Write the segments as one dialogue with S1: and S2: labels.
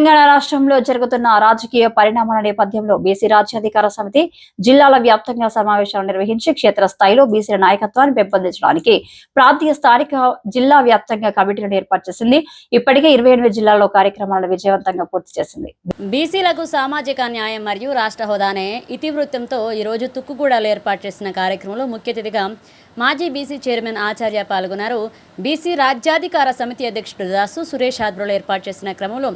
S1: తెలంగాణ రాష్ట్రంలో జరుగుతున్న రాజకీయ పరిణామాల నేపథ్యంలో బీసీ రాజ్యాధికార సమితి జిల్లాల వ్యాప్తంగా సమావేశాలు నిర్వహించి క్షేత్రస్థాయిలో బీసీల నాయకత్వాన్ని పెంపొందించడానికి ప్రాంతీయ స్థానిక జిల్లా వ్యాప్తంగా కమిటీలను ఏర్పాటు చేసింది. ఇప్పటికే ఇరవై ఎనిమిది జిల్లాల్లో కార్యక్రమాలను విజయవంతంగా పూర్తి చేసింది.
S2: బీసీలకు సామాజిక న్యాయం మరియు రాష్ట్ర హోదానే ఇతివృత్తంతో ఈరోజు తుక్కుగూడలో ఏర్పాటు చేసిన కార్యక్రమంలో ముఖ్య అతిథిగా మాజీ బీసీ చైర్మన్ ఆచార్య పాల్గొన్నారు. బీసీ రాజ్యాధికార సమితి అధ్యక్షుడు దాసు సురేష్ ఆధ్వర్యంలో ఏర్పాటు చేసిన క్రమంలో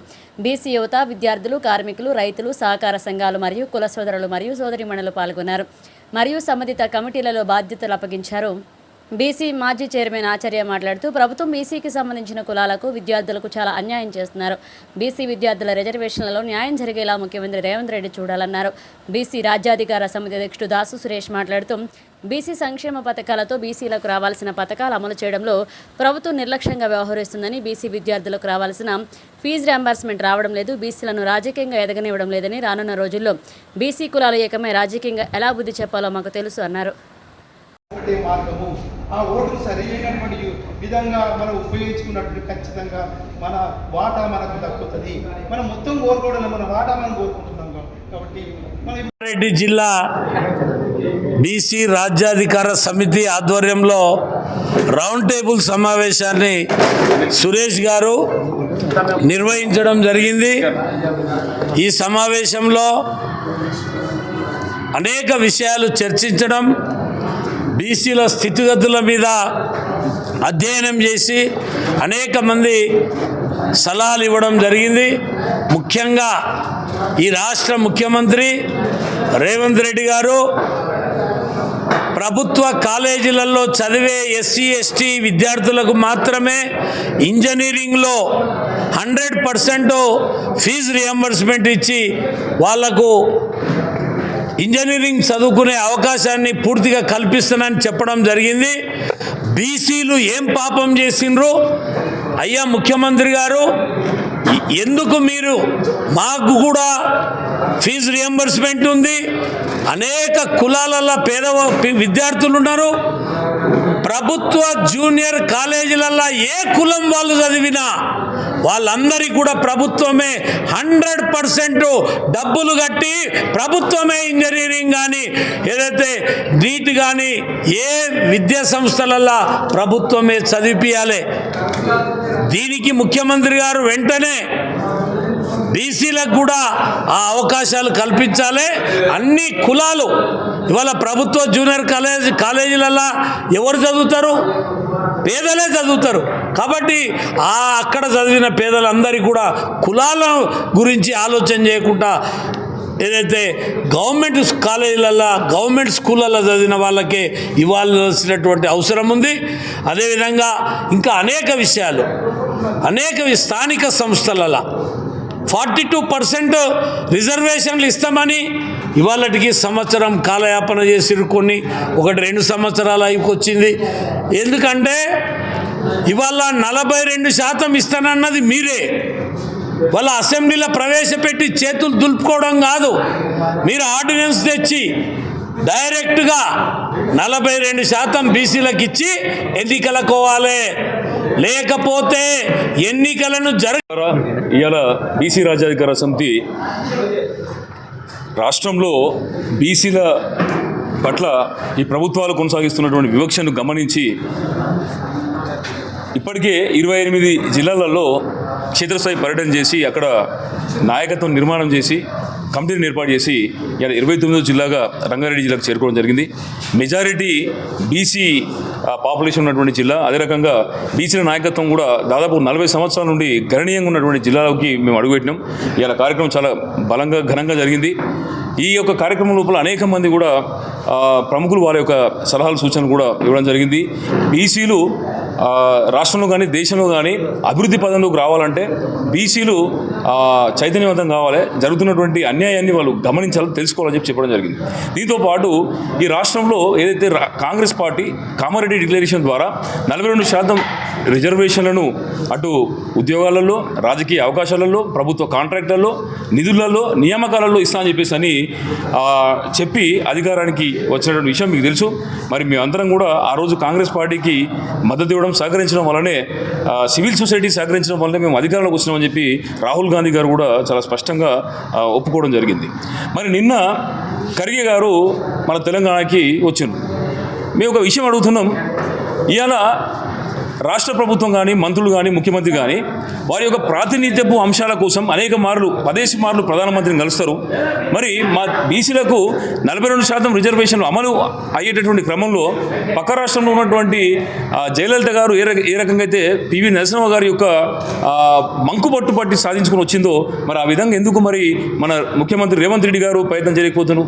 S2: బీసీ యువత విద్యార్థులు కార్మికులు రైతులు సహకార సంఘాలు మరియు కుల సోదరులు మరియు సోదరిమణులు పాల్గొన్నారు. మరియు సంబంధిత కమిటీలలో బాధ్యతలు అప్పగించారు. బీసీ మాజీ చైర్మన్ ఆచార్య మాట్లాడుతూ ప్రభుత్వం బీసీకి సంబంధించిన కులాలకు విద్యార్థులకు చాలా అన్యాయం చేస్తున్నారు. బీసీ విద్యార్థుల రిజర్వేషన్లలో న్యాయం జరిగేలా ముఖ్యమంత్రి రేవంత్ రెడ్డి చూడాలన్నారు. బీసీ రాజ్యాధికార సమితి అధ్యక్షుడు దాసు సురేష్ మాట్లాడుతూ బీసీ సంక్షేమ పథకాలతో బీసీలకు రావాల్సిన పథకాలు అమలు చేయడంలో ప్రభుత్వం నిర్లక్ష్యంగా వ్యవహరిస్తుందని బీసీ విద్యార్థులకు రావాల్సిన ఫీజు రియంబర్స్మెంట్ రావడం లేదు బీసీలను రాజకీయంగా ఎదగనివ్వడం లేదని రానున్న రోజుల్లో బీసీ కులాలు ఏకమై రాజకీయంగా ఎలా బుద్ధి చెప్పాలో మాకు తెలుసు అన్నారు.
S3: మార్గము ఆ ఓటును సరైనటువంటి విధంగా మనం ఉపయోగించుకున్నట్టు ఖచ్చితంగా మన వాటా మనకు దక్కుతుంది. మనం మొత్తం కోరుకోవడం మన వాటా మనం కోరుకుంటున్నాం కాబట్టి మనం
S4: రెడ్డి జిల్లా బీసీ రాజ్యాధికార సమితి ఆధ్వర్యంలో రౌండ్ టేబుల్ సమావేశాన్ని సురేష్ గారు నిర్వహించడం జరిగింది. ఈ సమావేశంలో అనేక విషయాలు చర్చించడం బీసీల స్థితిగతుల మీద అధ్యయనం చేసి అనేక మంది సలహాలు ఇవ్వడం జరిగింది. ముఖ్యంగా ఈ రాష్ట్ర ముఖ్యమంత్రి రేవంత్ రెడ్డి గారు ప్రభుత్వ కాలేజీలలో చదివే ఎస్సీ ఎస్టీ విద్యార్థులకు మాత్రమే ఇంజనీరింగ్లో హండ్రెడ్ పర్సెంట్ ఫీజు రియంబర్స్మెంట్ ఇచ్చి వాళ్ళకు ఇంజనీరింగ్ చదువుకునే అవకాశాన్ని పూర్తిగా కల్పిస్తానని చెప్పడం జరిగింది. బీసీలు ఏం పాపం చేసిండ్రు? అయ్యా ముఖ్యమంత్రి గారు ఎందుకు మీరు మాకు కూడా ఫీజు రియంబర్స్మెంట్ ఉంది? అనేక కులాలలో పేద విద్యార్థులు ఉన్నారు. ప్రభుత్వ జూనియర్ కాలేజీలలో ఏ కులం వాళ్ళు చదివినా వాళ్ళందరికీ కూడా ప్రభుత్వమే హండ్రెడ్ పర్సెంట్ డబ్బులు కట్టి ప్రభుత్వమే ఇంజనీరింగ్ కానీ ఏదైతే నీట్ కానీ ఏ విద్యా సంస్థలల్లో ప్రభుత్వమే చదివిపియాలి. దీనికి ముఖ్యమంత్రి గారు వెంటనే బీసీలకు కూడా ఆ అవకాశాలు కల్పించాలి. అన్ని కులాలు ఇవాళ ప్రభుత్వ జూనియర్ కాలేజ్ కాలేజీలల్లో ఎవరు చదువుతారు? పేదలే చదువుతారు. కాబట్టి ఆ అక్కడ చదివిన పేదలందరికీ కూడా కులాల గురించి ఆలోచన చేయకుండా ఏదైతే గవర్నమెంట్ కాలేజీలల్లో గవర్నమెంట్ స్కూళ్ళల్లో చదివిన వాళ్ళకే ఇవ్వాల్సినటువంటి అవసరం ఉంది. అదేవిధంగా ఇంకా అనేక విషయాలు అనేక స్థానిక సంస్థలలో ఫార్టీ టూ పర్సెంట్ రిజర్వేషన్లు ఇస్తామని ఇవాళటికి సంవత్సరం కాలయాపన చేసి కొన్ని. ఒకటి రెండు సంవత్సరాలు అయిపోయింది ఎందుకంటే ఇవాళ నలభై రెండు శాతం ఇస్తానన్నది మీరే. వాళ్ళ అసెంబ్లీలో ప్రవేశపెట్టి చేతులు దులుపుకోవడం కాదు. మీరు ఆర్డినెన్స్ తెచ్చి డైరెక్ట్గా నలభై రెండు శాతం బీసీలకు ఇచ్చి ఎన్నికలకోవాలి. లేకపోతే ఎన్నికలను జరగ
S5: ఇవాళ బీసీ రాజ్యాధికార సమితి రాష్ట్రంలో బీసీల పట్ల ఈ ప్రభుత్వాలు కొనసాగిస్తున్నటువంటి వివక్షను గమనించి ఇప్పటికే ఇరవై ఎనిమిది జిల్లాలలో క్షేత్రస్థాయి పర్యటన చేసి అక్కడ నాయకత్వం నిర్మాణం చేసి కమిటీని ఏర్పాటు చేసి ఇలా ఇరవై తొమ్మిదో జిల్లాగా రంగారెడ్డి జిల్లాకు చేరుకోవడం జరిగింది. మెజారిటీ బీసీ పాపులేషన్ ఉన్నటువంటి జిల్లా అదే రకంగా బీసీల నాయకత్వం కూడా దాదాపు నలభై సంవత్సరాల నుండి గణనీయంగా ఉన్నటువంటి జిల్లాలోకి మేము అడుగుపెట్టినాం. ఇలా కార్యక్రమం చాలా బలంగా ఘనంగా జరిగింది. ఈ యొక్క కార్యక్రమం లోపల అనేక మంది కూడా ప్రముఖులు వారి యొక్క సలహాలు సూచనలు కూడా ఇవ్వడం జరిగింది. బీసీలు రాష్ట్రంలో కానీ దేశంలో కానీ అభివృద్ధి పదంలోకి రావాలంటే బీసీలు చైతన్యవంతం కావాలి. జరుగుతున్నటువంటి అన్యాయాన్ని వాళ్ళు గమనించాలి తెలుసుకోవాలని చెప్పి చెప్పడం జరిగింది. దీంతో పాటు ఈ రాష్ట్రంలో ఏదైతే రా- కాంగ్రెస్ పార్టీ కామారెడ్డి డిక్లరేషన్ ద్వారా నలభై రెండు శాతం రిజర్వేషన్లను అటు ఉద్యోగాలలో రాజకీయ అవకాశాలలో ప్రభుత్వ కాంట్రాక్టర్లో నిధులలో నియామకాలలో ఇస్తా అని చెప్పేసి అని చెప్పి అధికారానికి వచ్చినటువంటి విషయం మీకు తెలుసు. మరి మేమందరం కూడా ఆ రోజు కాంగ్రెస్ పార్టీకి మద్దతు ఇవ్వడం సహకరించడం వల్లనే సివిల్ సొసైటీ సహకరించడం వల్లనే మేము అధికారంలోకి వచ్చినామని చెప్పి రాహుల్ గాంధీ గారు కూడా చాలా స్పష్టంగా ఒప్పుకోవడం జరిగింది. మరి నిన్న ఖర్గే గారు మన తెలంగాణకి వచ్చిండ్రు మేము ఒక విషయం అడుగుతున్నాం. ఇవాళ రాష్ట్ర ప్రభుత్వం కానీ మంత్రులు కానీ ముఖ్యమంత్రి కానీ వారి యొక్క ప్రాతినిధ్యపు అంశాల కోసం అనేక మార్లు పదేసి మార్లు ప్రధానమంత్రిని కలుస్తారు. మరి మా బీసీలకు నలభై రెండు శాతం రిజర్వేషన్లు అమలు అయ్యేటటువంటి క్రమంలో పక్క రాష్ట్రంలో ఉన్నటువంటి జయలలిత గారు ఏ రక- ఏ రకంగా అయితే పివి నరసింహ గారి యొక్క ఆ, మంకు పట్టు పట్టి సాధించుకుని వచ్చిందో మరి ఆ విధంగా ఎందుకు మరి మన ముఖ్యమంత్రి రేవంత్ రెడ్డి గారు ప్రయత్నం చేయకపోతున్నారు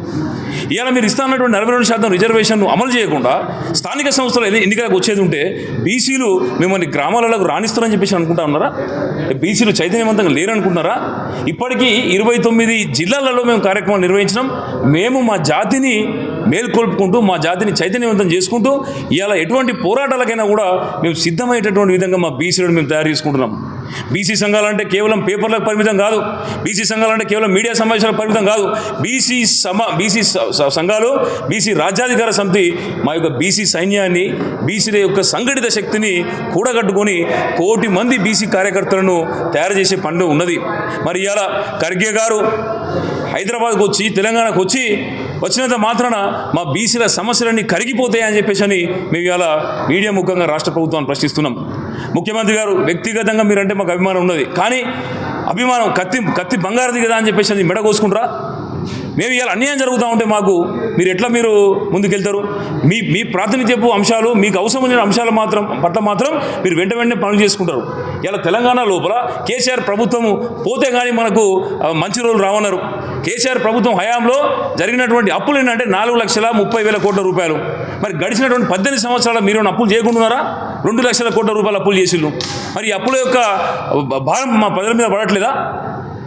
S5: ఇవాళ మీరు ఇస్తానటువంటి నలభై రెండు శాతం రిజర్వేషన్ను అమలు చేయకుండా స్థానిక సంస్థలు ఎన్నికలకు వచ్చేది ఉంటే బీసీలు మిమ్మల్ని గ్రామాలకు రాణిస్తారని చెప్పేసి అనుకుంటా ఉన్నారా? బీసీలు చైతన్యవంతంగా లేరనుకుంటున్నారా? ఇప్పటికీ ఇరవై తొమ్మిది జిల్లాలలో మేము కార్యక్రమాలు నిర్వహించినాం. మేము మా జాతిని మేల్కొల్పుకుంటూ మా జాతిని చైతన్యవంతం చేసుకుంటూ ఇలా ఎటువంటి పోరాటాలకైనా కూడా మేము సిద్ధమయ్యేటటువంటి విధంగా మా బీసీలను మేము తయారు చేసుకుంటున్నాం. బీసీ సంఘాలంటే కేవలం పేపర్లకు పరిమితం కాదు. బీసీ సంఘాలంటే కేవలం మీడియా సమావేశాలకు పరిమితం కాదు. బీసీ సమ బీసీ స- సంఘాలు బీసీ రాజ్యాధికార సమితి మా యొక్క బీసీ సైన్యాన్ని బీసీల యొక్క సంఘటిత శక్తిని కూడగట్టుకొని కోటి మంది బీసీ కార్యకర్తలను తయారు చేసే పనులు ఉన్నది. మరి ఇలా ఖర్గే గారు హైదరాబాద్కు వచ్చి తెలంగాణకు వచ్చి వచ్చినంత మాత్రాన మా బీసీల సమస్యలన్నీ కరిగిపోతాయని చెప్పేసి అని మేము ఇవాళ మీడియా ముఖంగా రాష్ట్ర ప్రభుత్వాన్ని ప్రశ్నిస్తున్నాం. ముఖ్యమంత్రి గారు వ్యక్తిగతంగా మీరంటే మాకు అభిమానం ఉన్నది. కానీ అభిమానం కత్తి కత్తి బంగారది కదా అని చెప్పేసి అది మెడ కోసుకుంటారా మేము ఇవాళ అన్యాయం జరుగుతూ ఉంటే మాకు మీరు ఎట్లా మీరు ముందుకెళ్తారు? మీ మీ ప్రాతినిధ్యపు అంశాలు మీకు అవసరమైన అంశాలు మాత్రం పట్ల మాత్రం మీరు వెంట వెంటనే పనులు చేసుకుంటారు. ఇలా తెలంగాణ లోపల కేసీఆర్ ప్రభుత్వము పోతే కానీ మనకు మంచి రోజులు రావన్నారు కేసీఆర్ ప్రభుత్వం హయాంలో జరిగినటువంటి అప్పులు ఏంటంటే నాలుగు లక్షల ముప్పై వేల కోట్ల రూపాయలు. మరి గడిచినటువంటి పద్దెనిమిది సంవత్సరాల మీరు అప్పులు చేయకుండా రెండు లక్షల కోట్ల రూపాయలు అప్పులు చేసిళ్ళు. మరి అప్పుల యొక్క భారం మా ప్రజల మీద పడట్లేదా?